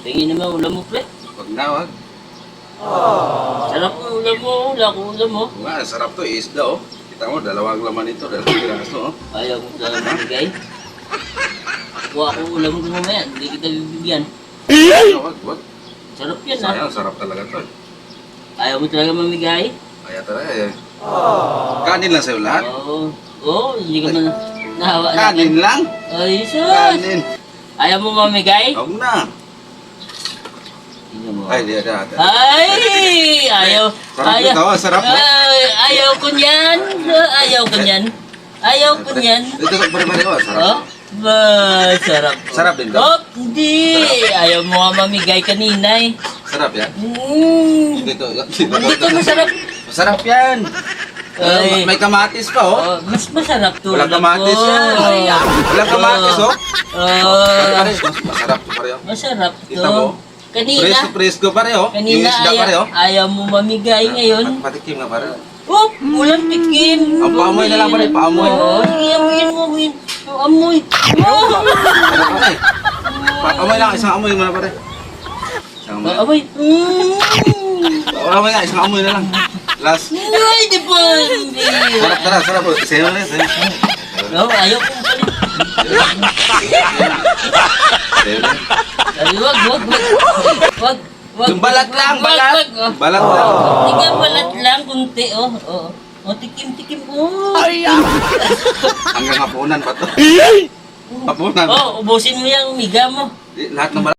Tingin naman ulam mo, pre. Wag na, wag. Sarap ng ulam mo, wala ko ulam mo. Oo Nga, sarap to, isda oh. Kita mo, dalawang laman ito, dalawang piraso oh. Ayaw mo talaga mamigay. Kuha ko ulam ko mamaya, hindi kita bibigyan. Ano, wag, wag. Sarap yan ah. Sayang, sarap talaga to. Ayaw mo talaga mamigay? Kaya talaga eh. Kanin lang sa'yo lahat. Oo. Oo, hindi ka man nahawa na. Kanin lang. Ay, sus! Kanin. Ayaw mo mamigay? Huwag na. Ay, di ada. ada. Ay! Ayaw. Sarap Ayaw. ito, sarap. Ay, ayaw ko niyan. Ayaw ko niyan. Ayaw ko niyan. Ito, pare-pare ko, sarap. Oh? Ba, sarap. Sarap din daw. Oh, hindi. Ayaw mo nga mamigay kanina eh. Sarap yan. Mm. Dito, Hindi to masarap. Masarap yan. Ay. May kamatis pa oh. Oh, mas masarap to. Walang kamatis ko. yan. Walang kamatis oh. Mas- masarap to pare oh. masarap Kita mo? Kanina, Presko, presko pare oh. Yung kanina isda pare ayaw, oh. ayaw mo mamigay ngayon. Patikim nga pare. Oh, walang tikim. Ang paamoy na lang, pare, paamoy. Oo, sige, amoyin mo, amoyin. Oh, amoy. Oh, Ano pare? Pa- Amoy lang, isang amoy mo na pare. Isang amoy. amoy. Mm. Wala mo nga, isang amoy na lang. Last. Ay, di pa. Hindi. Sarap, tara, sarap po. Sa'yo na, sa'yo. No, ayaw ko. Sa'yo na. Ay, wag, wag, wag. Wag, wag. Yung balat lang, wag, balat. wag, oh. Balat lang. Tiga balat lang, kunti, oh. Oh, oh tikim, tikim, oh. Hanggang hapunan pa to. Hapunan. Oh, ubusin mo yung miga mo. Di, Lahat ng balat.